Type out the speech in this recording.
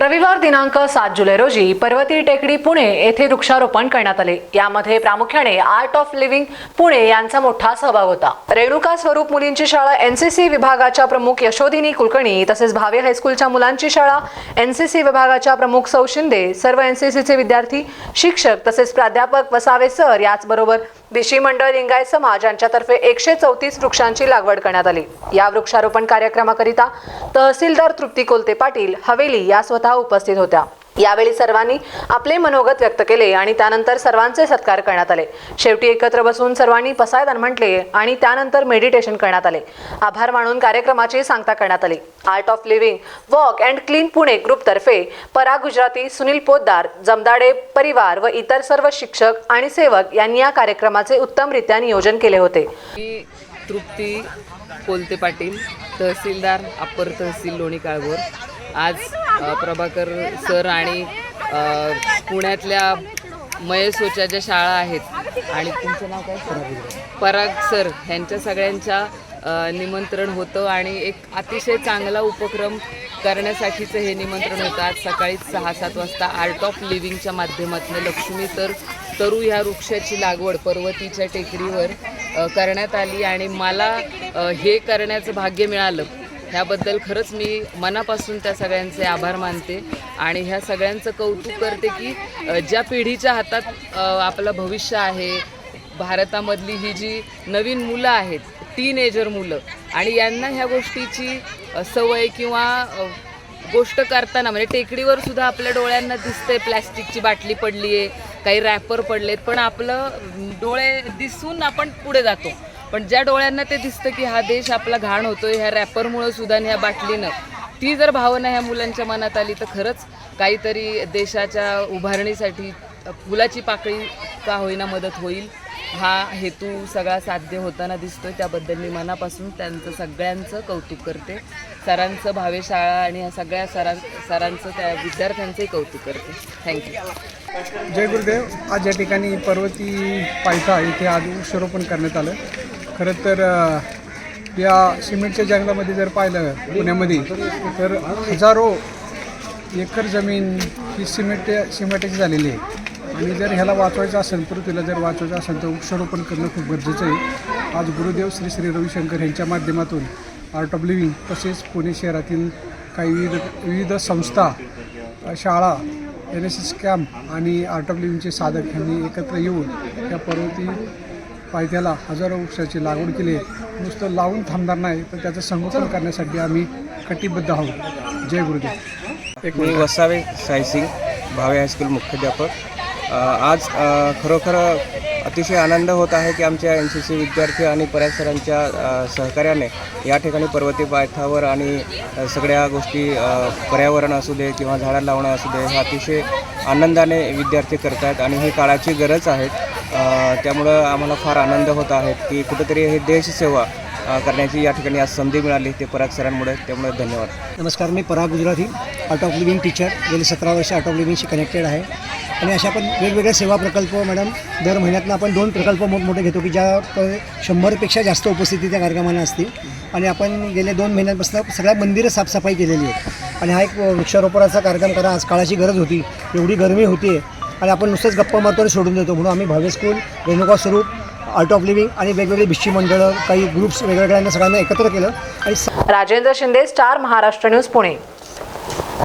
रविवार दिनांक सात जुलै रोजी पर्वती टेकडी पुणे येथे वृक्षारोपण करण्यात आले. यामध्ये प्रामुख्याने आर्ट ऑफ लिव्हिंग पुणे यांचा मोठा सहभाग होता. रेणुका स्वरूप मुलींची शाळा एनसीसी विभागाच्या प्रमुख यशोधिनी कुलकर्णी तसेच भावे हायस्कूलच्या मुलांची शाळा एनसीसी विभागाच्या प्रमुख सौ शिंदे सर्व एनसीसीचे विद्यार्थी शिक्षक तसेच प्राध्यापक वसावे सर याचबरोबर दिशी मंडळ लिंगायत समाज यांच्यातर्फे एकशे चौतीस वृक्षांची लागवड करण्यात आली. या वृक्षारोपण कार्यक्रमाकरिता तहसीलदार तृप्ती कोलते पाटील हवेली या स्वतः उपस्थित होत्या. यावेळी सर्वांनी आपले मनोगत व्यक्त केले आणि त्यानंतर सर्वांचे सत्कार करण्यात आले. शेवटी एकत्र बसून सर्वांनी पसायदान म्हटले आणि त्यानंतर मेडिटेशन करण्यात आले. आभार मानून कार्यक्रमाची सांगता करण्यात आली. Art of Living Walk and Clean Pune ग्रुपतर्फे परा गुजराती सुनील पोद्दार जमदाडे परिवार व इतर सर्व शिक्षक आणि सेवक यांनी या कार्यक्रमाचे उत्तमरित्या नियोजन केले होते. तृप्ती कोलते पाटील तहसीलदार अप्पर तहसील लोणी काळभोर आज प्रभाकर सर आणि पुण्यातल्या मयसोच्या ज्या शाळा आहेत. आणि तुमचं नाव काय पराग सर. ह्यांच्या सगळ्यांच्या निमंत्रण होतं आणि एक अतिशय चांगला उपक्रम करण्यासाठीचं हे निमंत्रण होतं. आज सकाळी सहा सात वाजता आर्ट ऑफ लिव्हिंगच्या माध्यमातून लक्ष्मी तर तरू ह्या वृक्षाची लागवड पर्वतीच्या टेकडीवर करण्यात आली. आणि मला हे करण्याचं भाग्य मिळालं. ह्याबद्दल खरंच मी मनापासून त्या सगळ्यांचे आभार मानते आणि ह्या सगळ्यांचं कौतुक करते की ज्या पिढीच्या हातात आपलं भविष्य आहे भारतामधली ही जी नवीन मुलं आहेत टीनेजर मुलं आणि यांना ह्या गोष्टीची सवय किंवा गोष्ट करताना म्हणजे टेकडीवर सुद्धा आपल्या डोळ्यांना दिसते प्लॅस्टिकची बाटली पडली आहे काही रॅपर पडलेत पण आपलं डोळे दिसून आपण पुढे जातो. पण ज्या डोळ्यांना ते दिसतं की हा देश आपला घाण होतोय ह्या रॅपरमुळं सुद्धा आणि ह्या बाटलीनं ती जर भावना ह्या मुलांच्या मनात आली तर खरंच काहीतरी देशाच्या उभारणीसाठी फुलाची पाकळी का होईना मदत होईल? हा हेतू सगळा साध्य होताना दिसतोय. त्याबद्दल मी मनापासून त्यांचं सगळ्यांचं कौतुक करते. सरांचं भावे शाळा आणि ह्या सगळ्या सरां सरांचं त्या विद्यार्थ्यांचंही कौतुक करते. थँक्यू जय गुरुदेव. आज या ठिकाणी पर्वती पायथा इथे आज वृक्षारोपण करण्यात आलं. खरं तर या सिमेंटच्या जंगलामध्ये जर पाहिलं पुण्यामध्ये तर हजारो एकर जमीन ही सिमेंट सिमेंटची झालेली आहे. आणि जर ह्याला वाचवायचं असेल पृथ्वीला जर वाचवायचं असेल तर वृक्षारोपण करणं खूप गरजेचं आहे. आज गुरुदेव श्री श्री रविशंकर यांच्या माध्यमातून आर्ट ऑफ लिव्हिंग तसेच पुणे शहरातील काही विविध विविध संस्था शाळा एन एस एस कॅम्प आणि आर्ट ऑफ लिव्हिंगचे साधक यांनी एकत्र येऊन या पर्वती पायथ्याला हजारो वृक्षाची लागवड केली आहे. नुसतं लावून थांबणार नाही तर त्याचं संगोपन करण्यासाठी आम्ही कटिबद्ध आहोत. जय गुरुदेव. एक मी वसावे सायसिंग भावे हायस्कूल मुख्याध्यापक. आज खरोखर अतिशय आनंद होत आहे की आमच्या एन सी सी विद्यार्थी आणि पर्याय सरांच्या सहकार्याने या ठिकाणी पर्वती पायथावर आणि सगळ्या गोष्टी पर्यावरण असू दे किंवा झाडं लावणं असू दे हे अतिशय आनंदाने विद्यार्थी करत आहेत आणि ही काळाची गरज आहे त्यामुळं आम्हाला फार आनंद होत आहे की कुठंतरी हे देशसेवा करण्याची या ठिकाणी आज संधी मिळाली ते पराग सरांमुळे त्यामुळे धन्यवाद. नमस्कार मी Parag Gujarati Art of Living teacher गेली सतरा वर्ष आर्ट ऑफ लिव्हिंगशी कनेक्टेड आहे. आणि अशा आपण वेगवेगळे सेवा प्रकल्प मॅडम दर महिन्यातनं आपण दोन प्रकल्प मोठमोठे घेतो की ज्या शंभरपेक्षा जास्त उपस्थिती त्या कार्यक्रमाला असतील. आणि आपण गेल्या दोन महिन्यांपासून सगळ्या मंदिरं साफसफाई केलेली आहे आणि हा एक वृक्षारोपणाचा कार्यक्रम करा आज काळाची गरज होती एवढी गरमी होती आणि आपण नुसतंच गप्पा मारतो सोडून देतो म्हणून आम्ही भावे स्कूल रेणुका स्वरूप आर्ट ऑफ लिव्हिंग आणि वेगवेगळे भिष्टी मंडळं काही ग्रुप्स वेगवेगळ्यांना सगळ्यांना एकत्र केलं. आणि राजेंद्र शिंदे स्टार महाराष्ट्र न्यूज पुणे.